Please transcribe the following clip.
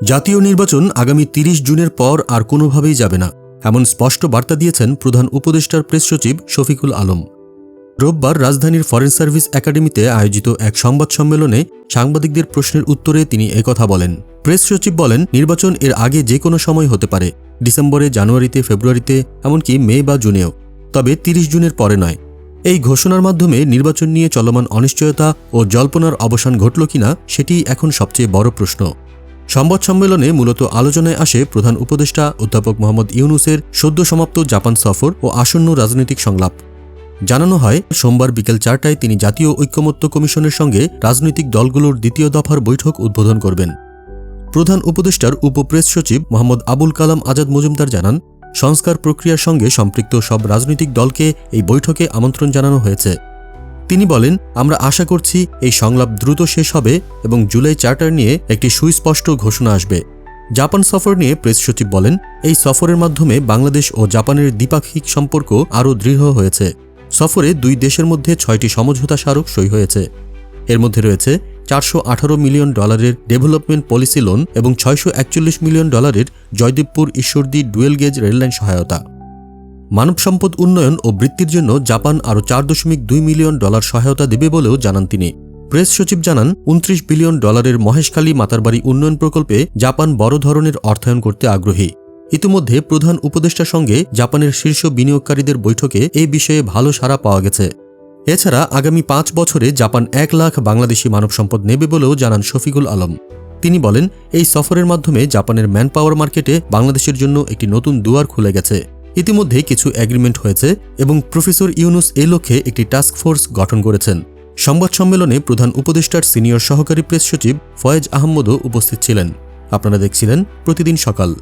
জাতীয় নির্বাচন আগামী তিরিশ জুনের পর আর কোনোভাবেই যাবে না, এমন স্পষ্ট বার্তা দিয়েছেন প্রধান উপদেষ্টার প্রেস সচিব শফিকুল আলম। রোববার রাজধানীর ফরেন সার্ভিস একাডেমিতে আয়োজিত এক সংবাদ সম্মেলনে সাংবাদিকদের প্রশ্নের উত্তরে তিনি একথা বলেন। প্রেস সচিব বলেন, নির্বাচন এর আগে যে কোনো সময় হতে পারে, ডিসেম্বরে, জানুয়ারিতে, ফেব্রুয়ারিতে, এমনকি মে বা জুনেও, তবে তিরিশ জুনের পরে নয়। এই ঘোষণার মাধ্যমে নির্বাচন নিয়ে চলমান অনিশ্চয়তা ও জল্পনার অবসান ঘটল কিনা, সেটিই এখন সবচেয়ে বড় প্রশ্ন। সংবাদ সম্মেলনে মূলত আলোচনায় আসে প্রধান উপদেষ্টা অধ্যাপক মোহাম্মদ ইউনুসের সদ্য সমাপ্ত জাপান সফর ও আসন্ন রাজনৈতিক সংলাপ। জানানো হয়, সোমবার বিকেল চারটায় তিনি জাতীয় ঐক্যমত্য কমিশনের সঙ্গে রাজনৈতিক দলগুলোর দ্বিতীয় দফার বৈঠক উদ্বোধন করবেন। প্রধান উপদেষ্টার উপপ্রেস সচিব মোহাম্মদ আবুল কালাম আজাদ মজুমদার জানান, সংস্কার প্রক্রিয়ার সঙ্গে সম্পৃক্ত সব রাজনৈতিক দলকে এই বৈঠকে আমন্ত্রণ জানানো হয়েছে। তিনি বলেন, আমরা আশা করছি এই সংলাপ দ্রুত শেষ হবে এবং জুলাই চার্টার নিয়ে একটি সুস্পষ্ট ঘোষণা আসবে। জাপান সফর নিয়ে প্রেস সচিব বলেন, এই সফরের মাধ্যমে বাংলাদেশ ও জাপানের দ্বিপাক্ষিক সম্পর্ক আরও দৃঢ় হয়েছে। সফরে দুই দেশের মধ্যে ছয়টি সমঝোতা স্মারক সই হয়েছে। এর মধ্যে রয়েছে চারশো আঠারো মিলিয়ন ডলারের ডেভেলপমেন্ট পলিসি লোন এবং ছয়শো একচল্লিশ মিলিয়ন ডলারের Joydebpur Ishwardi dual gauge rail line সহায়তা। মানব সম্পদ উন্নয়ন ও বৃত্তির জন্য জাপান আরও চার দশমিক দুই মিলিয়ন ডলার সহায়তা দেবে বলেও জানান তিনি। প্রেস সচিব জানান, উনত্রিশ বিলিয়ন ডলারের মহেশখালী মাতারবাড়ি উন্নয়ন প্রকল্পে জাপান বড় ধরনের অর্থায়ন করতে আগ্রহী। ইতিমধ্যে প্রধান উপদেষ্টার সঙ্গে জাপানের শীর্ষ বিনিয়োগকারীদের বৈঠকে এই বিষয়ে ভালো সাড়া পাওয়া গেছে। এছাড়া আগামী পাঁচ বছরে জাপান এক লাখ বাংলাদেশি মানব সম্পদ নেবে বলেও জানান শফিকুল আলম। তিনি বলেন, এই সফরের মাধ্যমে জাপানের ম্যান পাওয়ার মার্কেটে বাংলাদেশের জন্য একটি নতুন দুয়ার খুলে গেছে। ইতিমধ্যে কিছু অ্যাগ্রিমেন্ট হয়েছে এবং প্রফেসর ইউনুস এ লক্ষ্যে একটি টাস্ক ফোর্স গঠন করেছেন। সংবাদ সম্মেলনে প্রধান উপদেষ্টার সিনিয়র সহকারী প্রেস সচিব ফয়েজ আহমদও উপস্থিত ছিলেন। আপনারা দেখছিলেন প্রতিদিন সকাল।